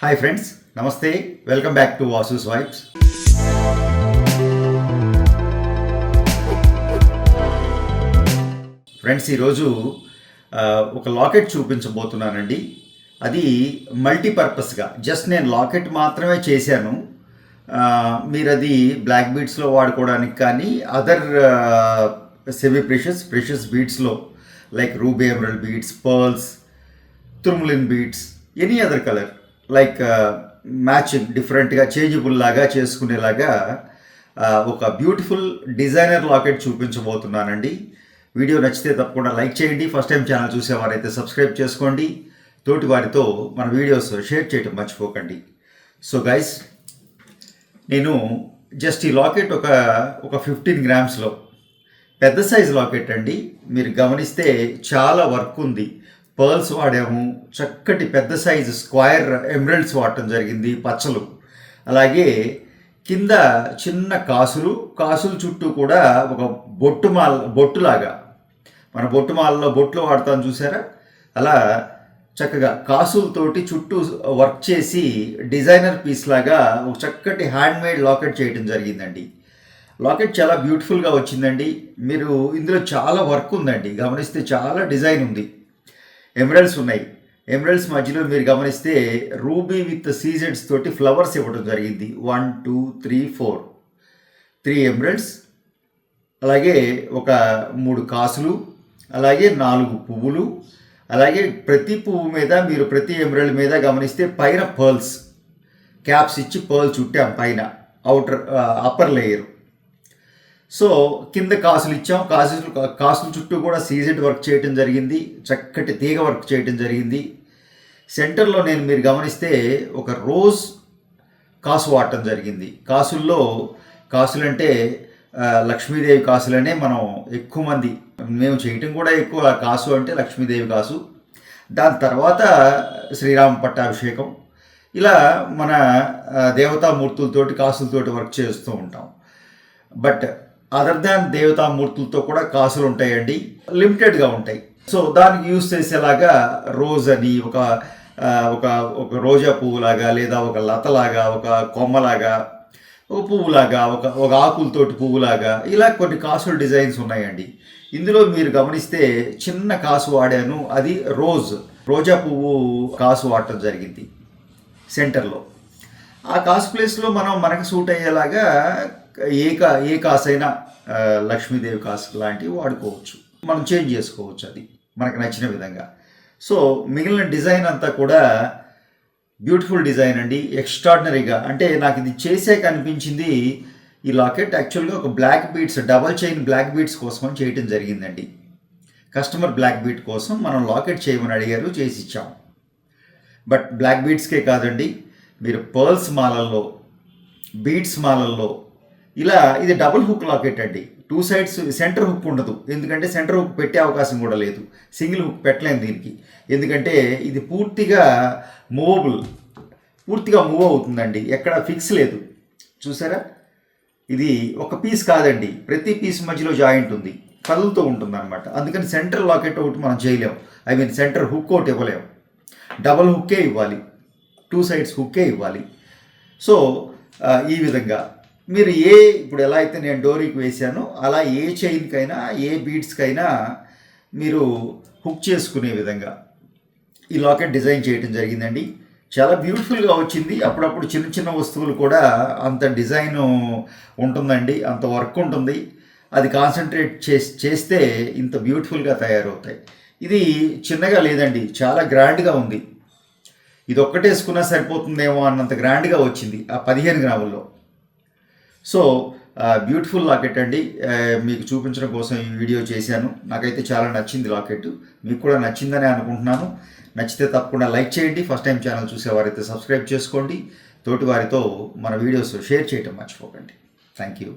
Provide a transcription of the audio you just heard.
Hi friends నమస్తే welcome back to Vasu's vibes friends ఈరోజు ఒక లాకెట్ చూపించబోతున్నానండి. అది మల్టీపర్పస్గా జస్ట్ నేను లాకెట్ మాత్రమే చేశాను. మీరు అది బ్లాక్ బీడ్స్లో వాడుకోవడానికి కానీ other semi precious precious బీడ్స్లో like ruby emerald beads pearls tourmaline beads any other colour like matching డిఫరెంట్గా చేంజబుల్ లాగా చేసుకునేలాగా ఒక బ్యూటిఫుల్ డిజైనర్ లాకెట్ చూపించబోతున్నానండి. వీడియో నచ్చితే తప్పకుండా లైక్ చేయండి. ఫస్ట్ టైం ఛానల్ చూసేవారైతే సబ్స్క్రైబ్ చేసుకోండి. తోటి వారితో మన వీడియోస్ షేర్ చేయటం మర్చిపోకండి. సో గైస్ నేను జస్ట్ ఈ లాకెట్ ఒక ఒక ఫిఫ్టీన్ గ్రామ్స్లో పెద్ద సైజ్ లాకెట్ అండి. మీరు గమనిస్తే చాలా వర్క్ ఉంది. పర్ల్స్ వాడాము చక్కటి పెద్ద సైజు స్క్వైర్ ఎమరల్డ్స్ వాడటం జరిగింది పచ్చలు. అలాగే కింద చిన్న కాసులు కాసుల చుట్టూ కూడా ఒక బొట్టు మాల బొట్టులాగా. మన బొట్టు మాలలో బొట్లు వాడతాం చూసారా? అలా చక్కగా కాసులతోటి చుట్టూ వర్క్ చేసి డిజైనర్ పీస్ లాగా ఒక చక్కటి హ్యాండ్ మేడ్ లాకెట్ చేయడం జరిగిందండి. లాకెట్ చాలా బ్యూటిఫుల్గా వచ్చిందండి. మీరు ఇందులో చాలా వర్క్ ఉందండి. గమనిస్తే చాలా డిజైన్ ఉంది. ఎమరల్డ్స్ ఉన్నాయి. ఎమరల్డ్స్ మధ్యలో మీరు గమనిస్తే రూబీ విత్ సీజెడ్స్ తోటి ఫ్లవర్స్ ఇవ్వడం జరిగింది. One two three four three emeralds అలాగే ఒక మూడు కాసులు. అలాగే నాలుగు పువ్వులు. అలాగే ప్రతి పువ్వు మీద మీరు ప్రతి ఎమరల్డ్ మీద గమనిస్తే పైన పర్ల్స్ క్యాప్స్ ఇచ్చి పర్ల్ చుట్టాం పైన. అవుటర్ అప్పర్ లేయర్ సో కింద కాసులు ఇచ్చాం. కాసులు కాసుల చుట్టూ కూడా సీజెడ్ వర్క్ చేయటం జరిగింది. చక్కటి తీగ వర్క్ చేయటం జరిగింది. సెంటర్లో నేను మీరు గమనిస్తే ఒక రోజ్ కాసు వాడటం జరిగింది. కాసుల్లో కాసులంటే లక్ష్మీదేవి కాసులనే మనం ఎక్కువ మంది మేము చేయటం కూడా ఎక్కువ కాసు అంటే లక్ష్మీదేవి కాసు. దాని తర్వాత శ్రీరామ పట్టాభిషేకం. ఇలా మన దేవతామూర్తులతోటి కాసులతోటి వర్క్ చేస్తూ ఉంటాం. బట్ అదర్ దాన్ దేవతామూర్తులతో కూడా కాసులు ఉంటాయండి. లిమిటెడ్గా ఉంటాయి. సో దానికి యూస్ చేసేలాగా రోజ్ అని ఒక ఒక ఒక రోజా పువ్వులాగా లేదా ఒక లతలాగా ఒక కొమ్మలాగా ఒక పువ్వులాగా ఒక ఒక ఆకులతోటి పువ్వులాగా ఇలా కొన్ని కాసుల డిజైన్స్ ఉన్నాయండి. ఇందులో మీరు గమనిస్తే చిన్న కాసు వాడాను. అది రోజ్ రోజా పువ్వు కాసు వాడటం జరిగింది సెంటర్లో. ఆ కాసు ప్లేస్లో మనం మనకు సూట్ అయ్యేలాగా ఏ కా ఏ కాసైనా లక్ష్మీదేవి కాసు లాంటివి వాడుకోవచ్చు. మనం చేంజ్ చేసుకోవచ్చు అది మనకు నచ్చిన విధంగా. సో మిగిలిన డిజైన్ అంతా కూడా బ్యూటిఫుల్ డిజైన్ అండి ఎక్స్ట్రాడినరీగా. అంటే నాకు ఇది చేసే కనిపించింది ఈ లాకెట్. యాక్చువల్గా ఒక black beads double chain black beads కోసం అని చేయటం జరిగిందండి. కస్టమర్ బ్లాక్ బీట్ కోసం మనం లాకెట్ చేయమని అడిగారు చేసి ఇచ్చాం బట్ బ్లాక్ బీట్స్కే కాదండి మీరు పర్ల్స్ మాలల్లో బీట్స్ మాలల్లో ఇలా ఇది డబుల్ హుక్ లాకెట్ అండి. టూ సైడ్స్ సెంటర్ హుక్ ఉండదు. ఎందుకంటే సెంటర్ హుక్ పెట్టే అవకాశం కూడా లేదు. సింగిల్ హుక్ పెట్టలేము దీనికి. ఎందుకంటే ఇది పూర్తిగా మూవబుల్ పూర్తిగా మూవ్ అవుతుందండి. ఎక్కడ ఫిక్స్ లేదు. చూసారా? ఇది ఒక పీస్ కాదండి. ప్రతి పీస్ మధ్యలో జాయింట్ ఉంది. కదులుతూ ఉంటుంది అనమాట అందుకని సెంటర్ లాకెట్ ఒకటి మనం చేయలేం. ఐ మీన్ సెంటర్ హుక్ ఒకటి ఇవ్వలేం. డబల్ హుక్కే ఇవ్వాలి. టూ సైడ్స్ హుక్కే ఇవ్వాలి. సో ఈ విధంగా మీరు ఏ ఇప్పుడు ఎలా అయితే నేను డోరీకి వేశానో అలా ఏ చైన్కైనా ఏ బీడ్స్కైనా మీరు హుక్ చేసుకునే విధంగా ఈ లాకెట్ డిజైన్ చేయడం జరిగిందండి. చాలా బ్యూటిఫుల్గా వచ్చింది. అప్పుడప్పుడు చిన్న చిన్న వస్తువులు కూడా అంత డిజైన్ ఉంటుందండి. అంత వర్క్ ఉంటుంది. అది కాన్సన్ట్రేట్ చేస్ చేస్తే ఇంత బ్యూటిఫుల్గా తయారవుతాయి. ఇది చిన్నగా లేదండి. చాలా గ్రాండ్గా ఉంది. ఇది ఒక్కటేసుకున్నా సరిపోతుందేమో అన్నంత గ్రాండ్గా వచ్చింది. ఆ పదిహేను గ్రాముల్లో. సో బ్యూటిఫుల్ లాకెట్ అండి. మీకు చూపించడం కోసం ఈ వీడియో చేశాను. నాకైతే చాలా నచ్చింది లాకెట్. మీకు కూడా నచ్చిందని అనుకుంటున్నాను. నచ్చితే తప్పకుండా లైక్ చేయండి. ఫస్ట్ టైం ఛానల్ చూసేవారైతే సబ్స్క్రైబ్ చేసుకోండి. తోటి వారితో మన వీడియోస్ షేర్ చేయటం మర్చిపోకండి. Thank you.